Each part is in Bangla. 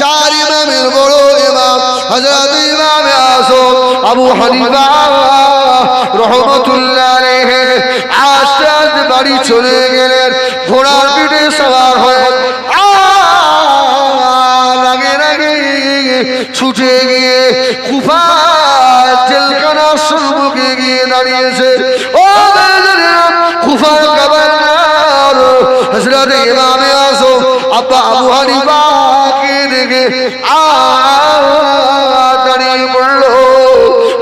চার ইমামের বড় ইমাম, হযরত ইমাম আযম আবু হানিফা রহমাতুল্লাহ আস্তে আস্তে বাড়ি চলে গেলেন, ঘোড়ার পিঠে সওয়ার হয়ে আগে আগে ছুটে গিয়ে কুফা জেলখানার সম্মুখে গিয়ে দাঁড়িয়েছে। ও কুফার গভর্নর হযরত ইমামে আযম আব্বা আবু হানিফাকে আ দাঁড়িয়ে পড়ল।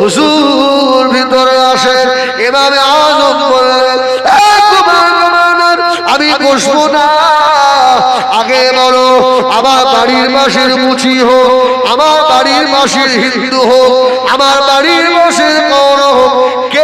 হুজুর ভিতরে আসে। ইমামে আযম বললেন "এ কুফার গভর্নর, আমি বসবো না। আগে বলো আমার বাড়ির পাশের মুচি হোক আমার বাড়ির পাশের হিন্দু হোক আমার বাড়ির কে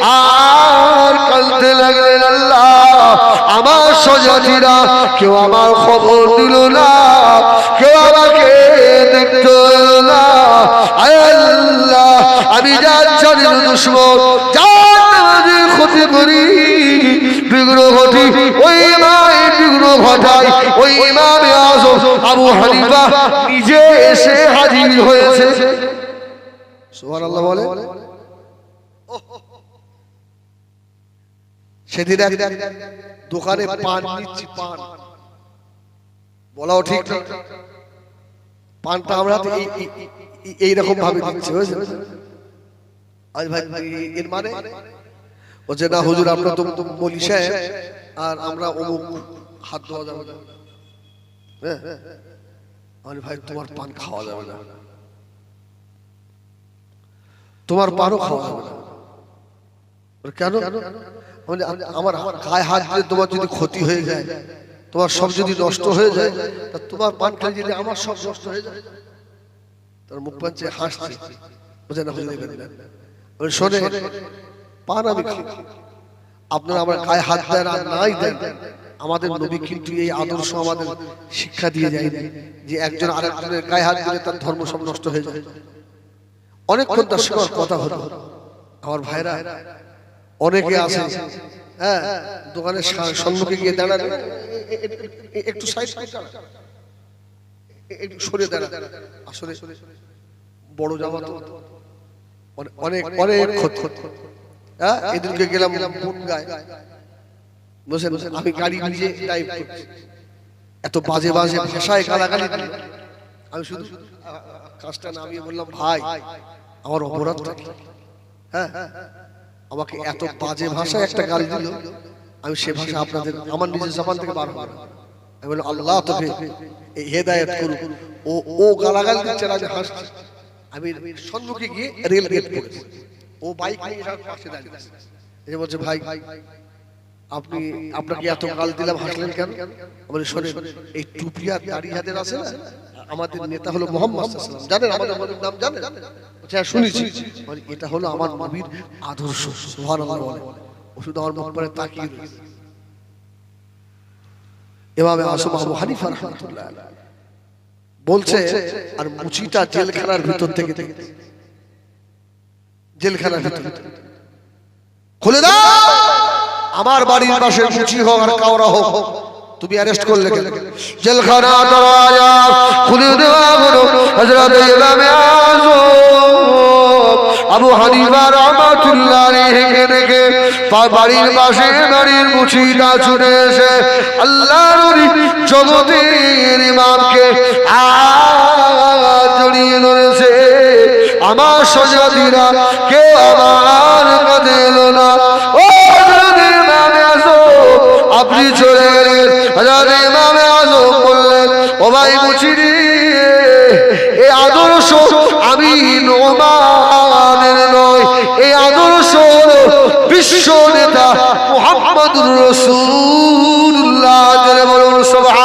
আর কাঁদতে লাগলেন আল্লাহ। আমার সজাতিরা কেউ আমার খবর দিল না, কেউ আমাকে দেখতে না। আল্লাহ, আমি যার জানি দুশ্মন ক্ষতি করি হয়েছে। বলে? সেদিন এক দোকানে পান নিচ্ছি, পান। বলাও ঠিক না। পানটা আমরা এইরকম ভাবে দিচ্ছি ভাই এর মানে? বলছে না, হুজুর, আমরা তো বলি আর আমরা অমুক হাত ধোয়া যাবে না। হ্যাঁ? আমি ভাই, তোমার পান খাওয়া যাবে না। তোমার পানও খাওয়া যাবে না। কেন? আমার গায়ে হাত দিয়ে তোমার যদি ক্ষতি হয়ে যায়, তোমার সব যদি নষ্ট হয়ে যায়, তা তোমার পান খেলে যদি আমার সব নষ্ট হয়ে যায়। তার মুখ পাচ্ছে হাসছে। বুঝে না, হুজুর এখানে শোনে পান আমি খাই আপনারা আমার গায়ে হাত দেন আর নাই দেন, আমাদের নবী কিন্তু এই আদর্শ আমাদের শিক্ষা দিয়ে যায় যে একজন আরেকজনের গায়ে হাত দিলে তার ধর্ম সব নষ্ট হয়ে যায়। অনেকক্ষণ আমার কথা হলো। আমার ভাইরা অনেকে আছে হ্যাঁ দোকানের সা- সম্মুখে গিয়ে দাঁড়ান একটু সাইড একটু সরে দাঁড়ান আসলে বড় জামা তো অনেক অনেক হ্যাঁ এদিনকে গেলাম গায়ে। বসে আমি গাড়ি নিজে করছি। এত বাজে বাজে ভাষায় গালাগালি। আমি শুধু কাজটা নামিয়ে বললাম ভাই আমার অপরাধটা কি? হ্যাঁ। আমাকে এত বাজে ভাষায় একটা গালি দিল। আমি সে ভাষা আপনাদের আমার নিজের জবান থেকে বার হবে আমি বললাম আল্লাহ তোকে এই হেদায়ত করুক। ও ও গালাগাল দিচ্ছে না যে হাসছি। আমি সম্মুখে গিয়ে রেল গেট পড়েছি ও বাইক নিয়ে পাশে দাঁড়িয়ে। এই যে বলছে ভাই আপনি আপনাকে এত গাল দিলাম হাসলেন কেন? বলে শোনেন এই টুপি আর দাড়ি যাদের আছে না? আমাদের নেতা হলো মোহাম্মদ সাল্লাল্লাহু আলাইহি ওয়াসাল্লাম। জানেন আমাদের নাম জানেন? হ্যাঁ শুনেছি। বলে, এটা হলো আমার নবীর আদর্শ সুবহানাল্লাহ বলে। শুধু আমার মুখ পরে তাকিয়ে রয়েছে এভাবে আসম আবু হানিফা রাহমাতুল্লাহ বলছে আর মুচিটা জেলখানার ভিতর থেকে জেলখানার ভিতর খুলে দাও! আমার বাড়ির পাশে মুচি হোক আর কাওরা হোক। তুমি অ্যারেস্ট করলে কেন? জেলখানা দরওয়াজা খুলে দেওয়া হলো হযরত ইমামে আযম আবু হানিফা রাহমাতুল্লাহ আলাইহি দেখে পা- বাড়ির পাশে বাড়ির মুচিটা ছুটে এসে আল্লাহর জগতের ইমামকে আ জড়িয়ে ধরেছে। আমার সজাতিরা কেউ আমার এলো না। আপনি চলে গেলেন হাজার ইমামে আলো বললেন, ও ভাই মুচিরি এই আদর্শ আমি নোমানের নয় এই আদর্শ বিশ্ব নেতা মোহাম্মদুর রসুল্লাহ বলুন সবাই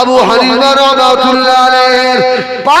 আবু হরিমার রাহমাতুল্লাহ পা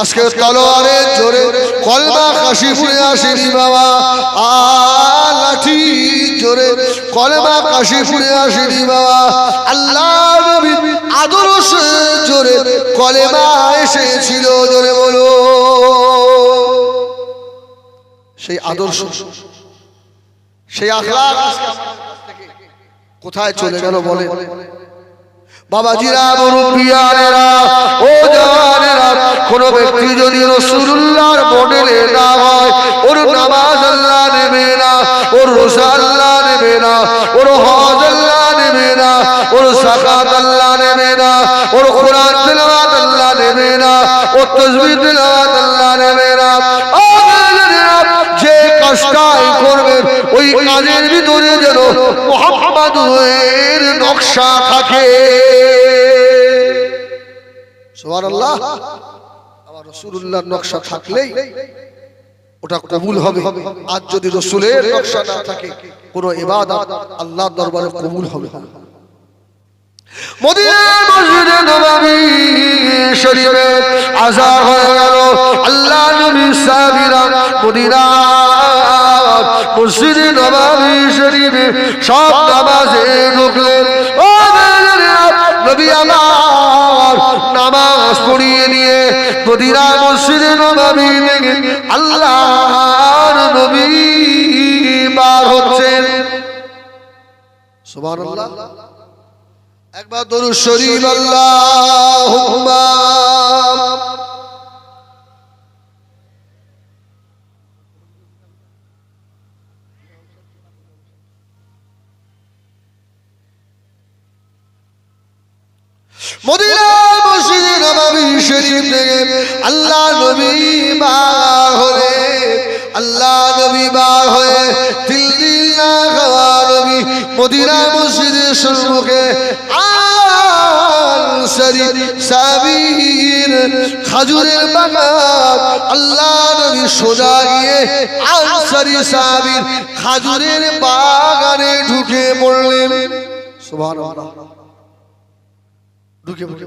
আজকে তলোয়ারে জোরে কলমা কাশিপুরে আসেনি বাবা। আ লাঠি জোরে কলমা কাশিপুরে আসেনি বাবা। আল্লাহ নবী আদর্শ জোরে কলেমা এসেছিল, জোরে বলো। সেই আদর্শ, সেই আখলাক কোথায় চলে গেল বলে? বাবাজিরা, মুরব্বিয়ানেরা, ও জওয়ানেরা কোন ব্যক্তি যদি রসুল্লাহর মডেলে না হয় ওর নামাজ আল্লাহ নেবে না ওর রোজা আল্লাহ নেবে না ওর হজ আল্লাহ নেবে না ওর সাকাত আল্লাহ নেবে না ওর কোরআন তেলাওয়াত আল্লাহ নেবে না ওর তাসবিহ তেলাওয়াত আল্লাহ নেবে না ও যে কাজটাই করবেন ওই কাজের ভিতরে যেন মোহাম্মদের নকশা থাকে। সুবহানাল্লাহ আমার রাসূলুল্লাহর নকশা থাকলেই ওটা কবুল হবে। আর যদি রসুলের নকশা না থাকে, কোনো ইবাদত আল্লাহর দরবারে কবুল হবে মদিনার মসজিদে নববী শরীফে আজান হয়ে গেল। আল্লাহ নবী সাহাবীরা মদিনার মসজিদে নববী শরীফে সব নামাজে ঢুকলেন। ও নবী আমার নামাজ পড়িয়ে নিয়ে মদিনা মসজিদে নববী আল্লাহর নবী বার হচ্ছেন। সুবহানাল্লাহ। একবার দরুদ শরীফ, আল্লাহুম্মা। মদিনা মসজিদে নববী শরীফ আল্লাহ নবী বার হলে আল্লাহ নবী বার হয়ে তিল দিল না খাওয়া নবী, মদিনা মসজিদের সম্মুখে খাজুরের বাগান, আল্লাহ নবী সোজা গিয়ে আনসারি সাবির খাজুরের বাগানে ঢুকে পড়লেন। সুবহানাল্লাহ। ঢুকে পড়ে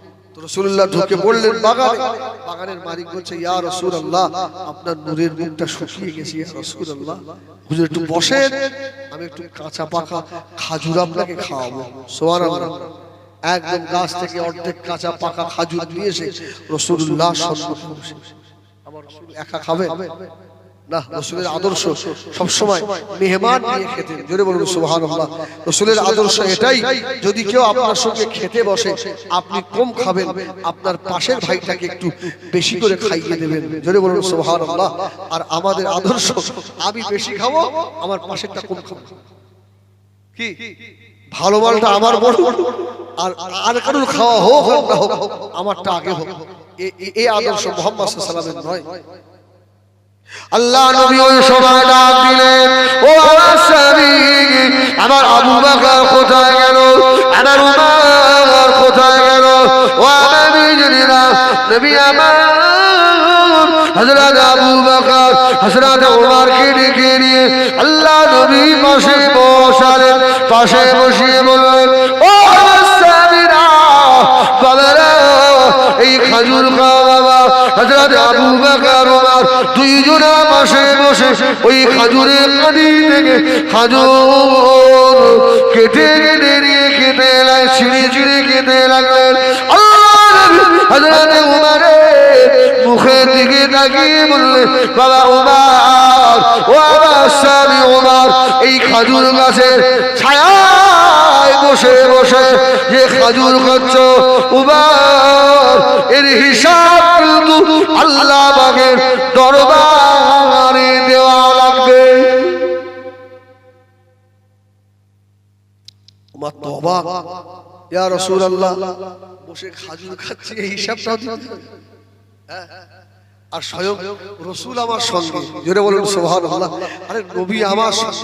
তো রসুল্লাহ ঢুকে পড়লেন বাগানে বাগানের মালিক বলছে ইয়া রসুল আল্লাহ আপনার নূরের মুখটা শুকিয়ে গেছে ইয়া রসুল আল্লাহ হুজুর একটু বসেন আমি একটু কাঁচা পাকা খাজুর আপনাকে খাওয়াবো। সোয়ার একদম গাছ থেকে অর্ধেক কাঁচা পাকা খাজুর নিয়ে এসে রসুল্লাহ আমার রসুল একা খাবে আদর্শ সবসময় জোরে বলুন রসুলের আদর্শ এটাই, যদি কেউ আপনার সঙ্গে খেতে আপনি কম আপনার পাশের ভাইটাকে একটু বেশি করে খাইয়ে দেবেন। জোরে বলুন, সুবহানাল্লাহ। আর আমাদের আদর্শ, আমি বেশি খাব, আমার পাশেরটা কম খাব। কি? ভালো মালটা আমার বড়। আর আর কারোর খাওয়া হোক হোক হোক, আমারটা আগে হোক। এই আদর্শ মোহাম্মদ ওয়াসাল্লামের নয়। আল্লাহ নবী ওই সময় ডাক দিলেন, ও আমার স্বামী আমার আবু বকর কোথায় গেল? আমার উমর কোথায় গেল? ও আমার বিজলিরা নবী আমার হযরত আবু উমরকে ডেকে নিয়ে আল্লাহ নবী পাশে বসালেন, পাশে বসিয়ে বললেন, ও আমার এই খাজুর বাবা ওমর ওই খাজুরের কেটে ছিঁড়ে মুখের দিকে তাকিয়ে বললেন, বাবা উমার ও আমার স্বামী উমার এই খাজুর গাছের ছায়ায় বসে বসে, যে খাজুর খাচ্ছ উমার এ এর হিসাব কিন্তু আল্লাহ বাগের দরবারে দেওয়া লাগবে। এই হিসাবটাও হ্যাঁ? আর স্বয়ং রসুল আমার সঙ্গে। জোরে বলুন সোহান আরে নবী আমার সঙ্গে।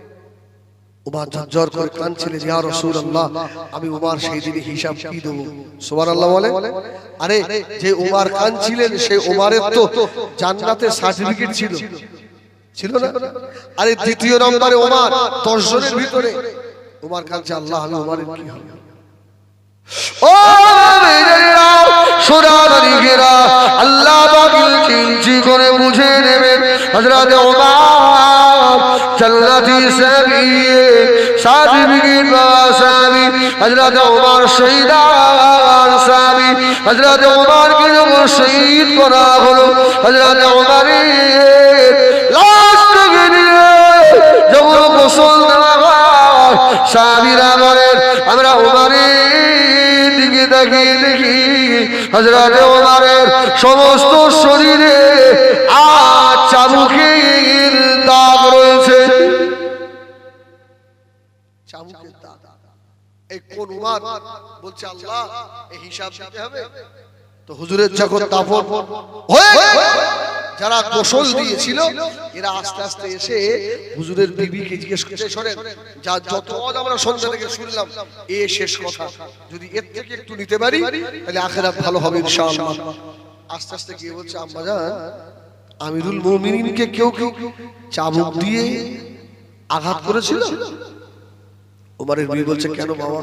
উমার ঝরঝর করে কাঁদছিলেন ইয়া রাসূলুল্লাহ, আমি উমার সেই দিনে হিসাব কি দেব? সুবহানাল্লাহ বলে। আরে, যে উমার কাঁদছিলেন সেই উমারের তো জান্নাতের সার্টিফিকেট ছিল। ছিল না? আরে, দ্বিতীয় নম্বরে উমার 10 জনের ভিতরে। উমার কাঁদছে, আল্লাহ আমি উমারের কি হবে? আল্লাহ বাগিল চিনচি করে বুঝে নেবে হযরত ওমর জান্নাতি সাবি সার্টিফিকেট পাওয়া সাবি হযরত ওমর শহীদান সাবি হযরত ওমরকে যখন শহীদ করা হলো, হযরত যখন গোসল দেওয়া হয় আমরা দিকে তাকিয়ে দেখি, হযরত ওমরের সমস্ত শরীরে আর চাবুকের কোন উমার। বলছে আল্লাহ এই হিসাব দিতে হবে? তো হুজুরের যখন দাফন হয়ে যারা গোসল দিয়েছিল এরা আস্তে আস্তে এসে হুজুরের বিবিকে জিজ্ঞেস করছে শোনেন যা যত আমরা সন্ধ্যা থেকে শুনলাম এ শেষ কথা। যদি এর থেকে একটু নিতে পারি তাহলে আখেরাত ভালো হবে ইনশাআল্লাহ। আস্তে আস্তে গিয়ে বলছে আম্মা জান আমিরুল মুমিনিনকে কেউ কেউ চাবুক দিয়ে আঘাত করেছিল। ওমরের বিবি বলছে কেন বাবা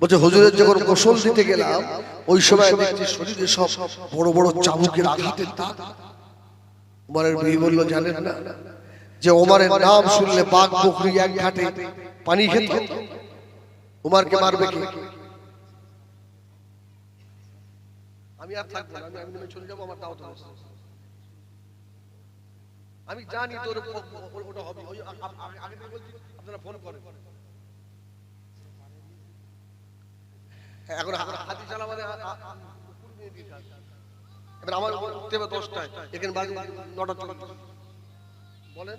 বলছে হুজুরের যখন গোসল দিতে গেলাম ওই সময় দেখছি শরীরে সব বড় বড় চাবুকের আঘাতের দাগ। উমারের বিবি বলল জানেন না যে ওমারের নাম শুনলে বাঘ বকরি এক ঘাটে পানি খেত। উমারকে মারবে কে? আমি আর থাকব আমি আমি নেমে চলে যাব আমার দাওয়াত হয়েছে। আমি জানি তোর ওটা হবে। আগে থেকে বলছি আপনারা ফোন করেন। এখন হাতি চালা মানে এবার আমার উঠতে দশটায়। এখানে বাড়ি নটা বলেন।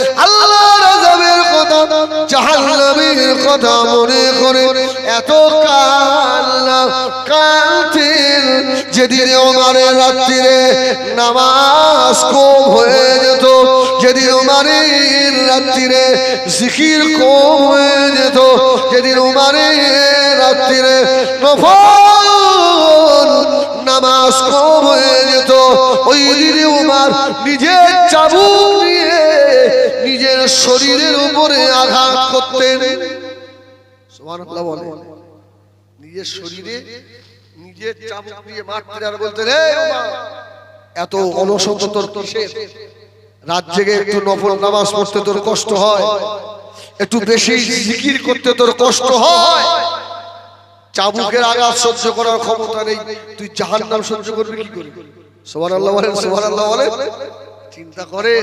জাহান্নামের কথা মনে করে এত কান্না কাঁদতেন যেদিন ওমারের রাত্রিরে নামাজ কম হয়ে যেত, যেদিন ওমারের রাত্রিরে জিকির কম হয়ে যেত, যেদিন ওমারের রাত্রিরে নামাজ কম হয়ে যেত, ওই দিনে উমার নিজের চাবুক নিয়ে নিজের শরীরের উপরে আঘাত করতেন। নিজের শরীরে নিজের চাবুক দিয়ে মারতেন আর বলতেন "হে এত অলসত তোর রাত জেগে একটু নফল নামাজ পড়তে তোর কষ্ট হয়। একটু বেশি জিকির করতে তোর কষ্ট হয়। চাবুকের আঘাত সহ্য করার ক্ষমতা নেই। তুই জাহান সহ্য করবি কি করবি সোমান আল্লাহ বলেন সোমান আল্লাহ বলেন। চিন্তা করে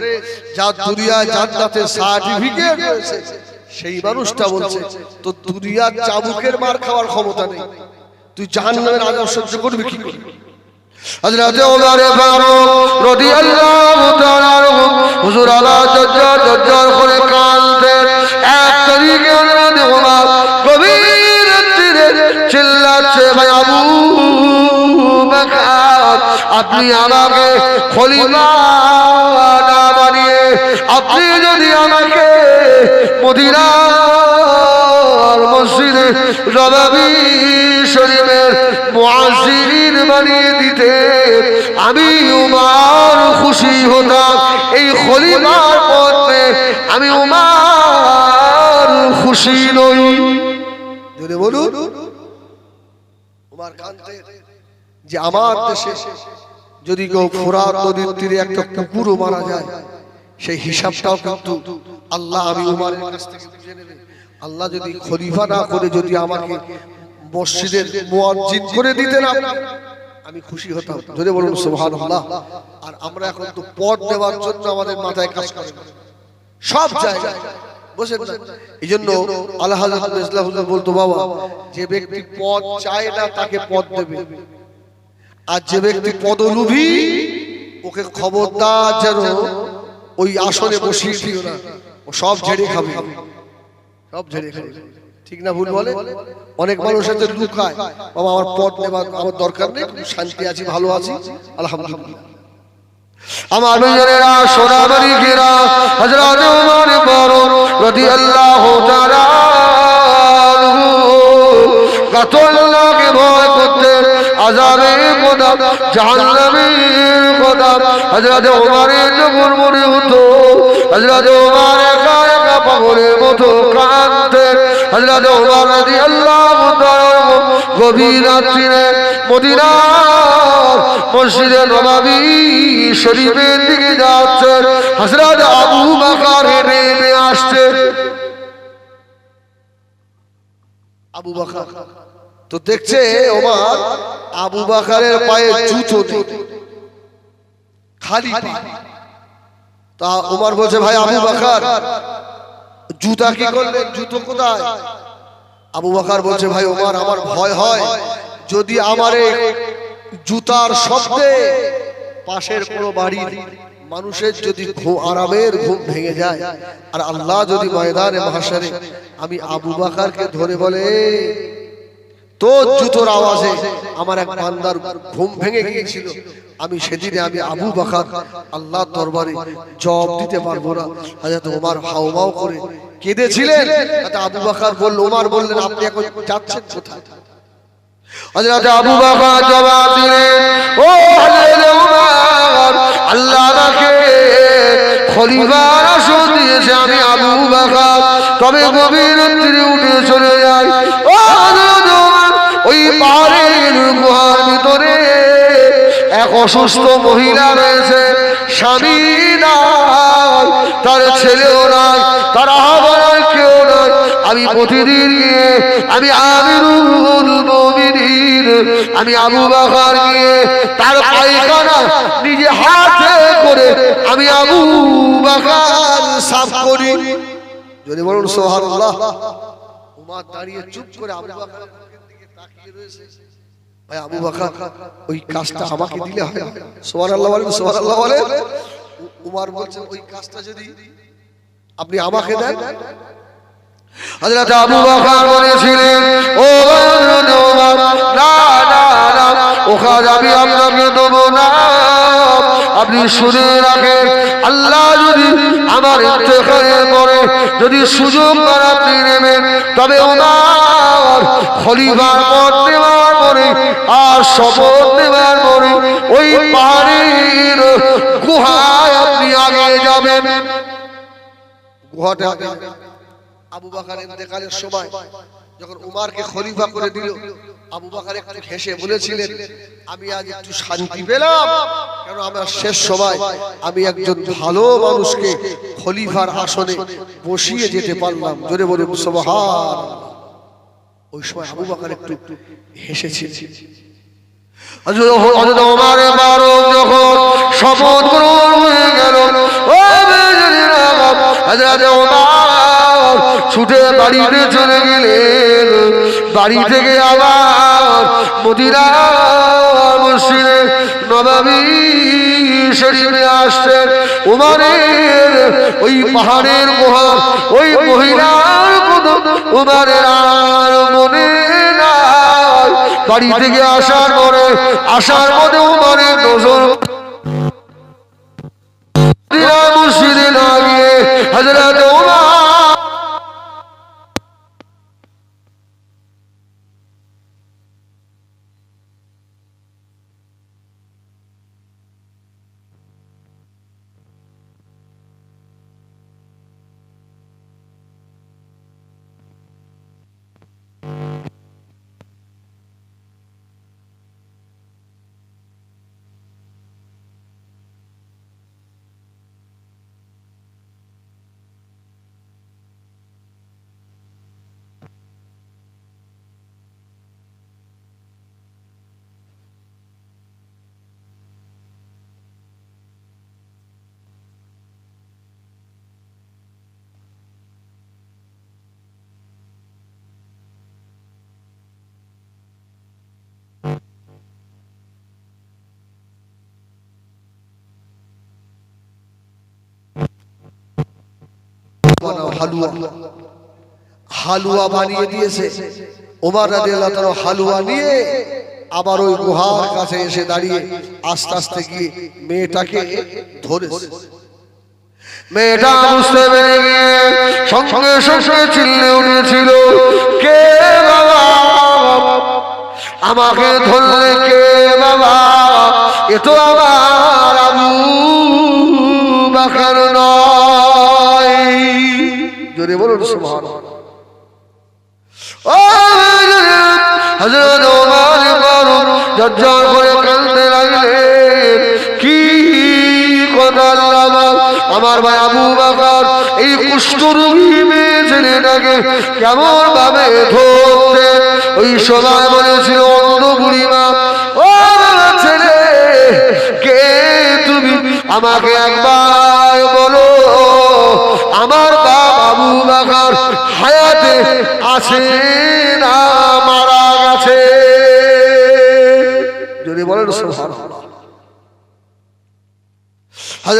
যা দুনিয়া জান্নাতে সার্টিফিকেট রয়েছে সেই মানুষটা বলছে তো দুনিয়ার চাবুকের মার খাওয়ার ক্ষমতা নেই। তুই জাহান্নামের আজাব সহ্য করবি কি করে? হযরত ওমর ফারুক রাদিয়াল্লাহু তাআলা হুজুর আলা জজ্জার জজ্জার করে কাঁদতেন এক তরিকে আপনি আমাকে বানিয়ে, আপনি যদি আমাকে মসজিদে রবাবি শরীফের বানিয়ে দিতে, আমি উমার খুশি হতাম। এই খলিফার পথে আমি উমার খুশি নই। বলুন। কান্তে যে আমার দেশে যদি কেউ ফোরাত নদীর তীরে একটা কুকুরও মারা যায় সেই হিসাবটাও কিন্তু আল্লাহ আমি উমারের কাছ থেকে বুঝে নেবে। আল্লাহ যদি খলিফা না করে যদি আমাকে মসজিদের মুয়াজ্জিন করে দিতেন আপনি, আমি খুশি হতাম। যদি বলুন সুবহানাল্লাহ। আর আমরা এখন তো পদ দেওয়ার জন্য আমাদের মাথায় কাজ করে। সব জায়গায় বসেন না। এই জন্য আল্লাহ ইসলাহুল্লাহ বলতো বাবা যে ব্যক্তি পদ চায় না তাকে পদ দেবে। আর যে ব্যক্তি পদলোভী ওকে খবরদার যেন ওই আসনে বসিয়ে দিও ও সব ঝেড়ে খাবে। সব ঝেড়ে খাবে। ঠিক না ভুল বলে? অনেক মানুষ আছে লুকায়, বাবা, আমার পদ নেবার আমার দরকার নেই শান্তি আছি, ভালো আছি, আলহামদুলিল্লাহ। আমার বিজনেরা সোনাবাড়ি ঘেরা হজরত উমর ফারুক রাদিয়াল্লাহু তাআলা কাতল্লাহকে ভয় করতেন আযাবের কথা জাহান্নামের কথা হযরত ওমরের যখন মনে হতো, হযরত ওমর একা একা পাগলের মতো কাঁদতেন হযরত ওমর শরীফের দিকে যাচ্ছেন হযরত আবু বকর আসছে। আবু বাকার। তো দেখছে ওমার আবু বাকারের পায়ে জুতো খালি। তা ওমার বলছে, ভাই আবু বাকার, জুতা কি করলেন? জুতো কোথায়? আবু বাকার বলছে, ভাই ওমার, আমার ভয় হয়। যদি আমার এই জুতার শব্দে পাশের কোনো বাড়ির মানুষের যদি আরামের ঘুম ভেঙে যায়, আর আল্লাহ যদি ময়দানে, মহাশারে, আমি আবু বাকারকে ধরে বলে তোর জুতোর আওয়াজে আমার এক বান্দার ঘুম ভেঙে গিয়েছিল। আমি সেদিনে আমি আবু বাকার আল্লাহ দরবারে জবাব দিতে পারব না। হাজরত ওমর হাউমাউ করে কেঁদেছিলেন। আবু বাকার বলল, ওমর বললেন, আপনি এখন যাচ্ছেন কোথায়? হযরত আবু বকর জবাব দিলেন, ও হযরত উমর আল্লাহ আমাকে খলিফার আসন দিয়েছে। আমি আবু বকর তবে গভীর রাত্রে উঠে চলে যাই। ও পাহাড়ের গুহার ভিতরে এক অসুস্থ মহিলা রয়েছে, স্বামী নাই, তার ছেলেও নাই, তার আহ্বান কেউ নাই। আমি প্রতিদিন গিয়ে, আমি আমিরুল আমি আবু বকর গিয়ে তার পায়খানা নিজে হাতে করে আমি আবু বকর সাফ করি। যদি বলুন, সুবহানাল্লাহ। উমার দাঁড়িয়ে চুপ করে আবু বাকারের ভাই আবু বাকার ওই কাজটা আমাকে দিলে হয় সুবহানাল্লাহ বলেন সুবহানাল্লাহ বলেন। উ- উমার বলছেন ওই কাজটা যদি আপনি আমাকে দেন। হযরত আবু বকর বলেছিলেন ও না না না ও কাজ আমি আপনাকে দেবো না। আপনি শুনে রাখেন আল্লাহ যদি আমার ইন্তেকালের পরে যদি সুযোগ পান আপনি নেবেন। তবে ওনার খলিফার পদ নেওয়ার পরে আর শপথ নেওয়ার পরে ওই পাহাড়ের গুহায় আপনি আগে যাবেন। গুহাটা আবু বাকার ইন্তেকালের সময় যখন উমারকে খলিফা করে দিল, আবু বাকার একটু হেসে বলেছিলেন, আমি আজ একটু শান্তি পেলাম। কেন আমার শেষ সময়, আমি একজন ভালো মানুষকে খলিফার আসনে বসিয়ে যেতে পারলাম। জোরে বলে সুবহান ওই সময় আবু বাকার একটু হেসেছিল হযরত যখন শপথ গ্রহণ হয়ে গেল ছুটে বাড়িতে চলে গেলেন। বাড়ি থেকে আবার মদিনা মসজিদে নবাবী আসছেন। উমারের ওই পাহাড়ের ওই মহিলার উমারের আর মনে বাড়ি থেকে আসার পরে আসার পরে উমারের নজর মসজিদে না গিয়ে হযরত উমর বানাও হালুয়া। হালুয়া বানিয়ে দিয়েছে। ওমর রাদিয়াল্লাহু তাআলা হালুয়া নিয়ে আবার ওই গুহার কাছে এসে দাঁড়িয়ে আস্তে আস্তে গিয়ে মেয়েটাকে ধরেছে। মেয়েটা বুঝতে পেরে গিয়ে সঙ্গে সঙ্গে চিল্লে উঠেছিল, কে বাবা? আমাকে ধরলে কে বাবা? এ তো আমার আবু বাকার নয়। জোরে বলুন সুবহানাল্লাহ ও হযরত ওমর ফারুক জজ্জার করে কাঁদতে লাগলেন। কি কথা আল্লাহ আমার? ভাই আবু বকর এই কুষ্ঠরোগী মেয়ে ছেলেটাকে কেমন ভাবে ধরতে? ওই সময় বলেছিল অন্ধ বুড়িমা ও ছেলে কে তুমি? আমাকে একবার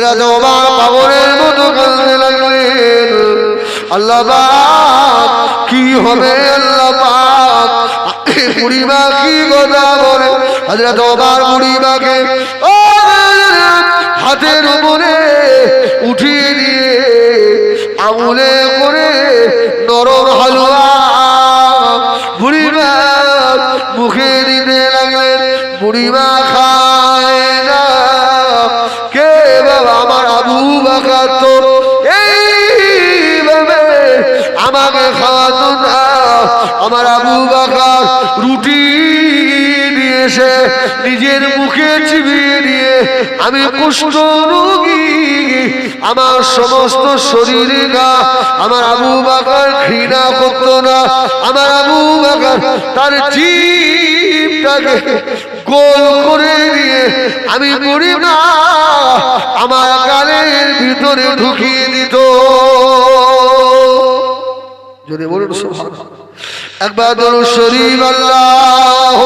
হযরত ওমর পাগলের মতো কাঁদতে লাগলেন আল্লাহ কি হবে আল্লাহ কি কথা বলে? ও হাতের উপরে উঠিয়ে দিয়ে আঙুলে করে নরম হালুয়া বুড়িমা মুখে দিতে লাগলেন। বুড়িমা আমাকে খাওয়াতো আমার আবু বাকার রুটি নিয়ে এসে নিজের মুখে চিবিয়ে নিয়ে আমি কুষ্ঠ রোগী, আমার সমস্ত শরীরে গা, আমার আবু বাকার ঘৃণা করতো না, আমার আবু বাকার তার জীবটাকে গোল করে দিয়ে, আমি মরি না, আমার গালের ভিতরে ঢুকিয়ে দিত। যদি বলুন সুবহান একবার দরুদ শরীফ আল্লাহ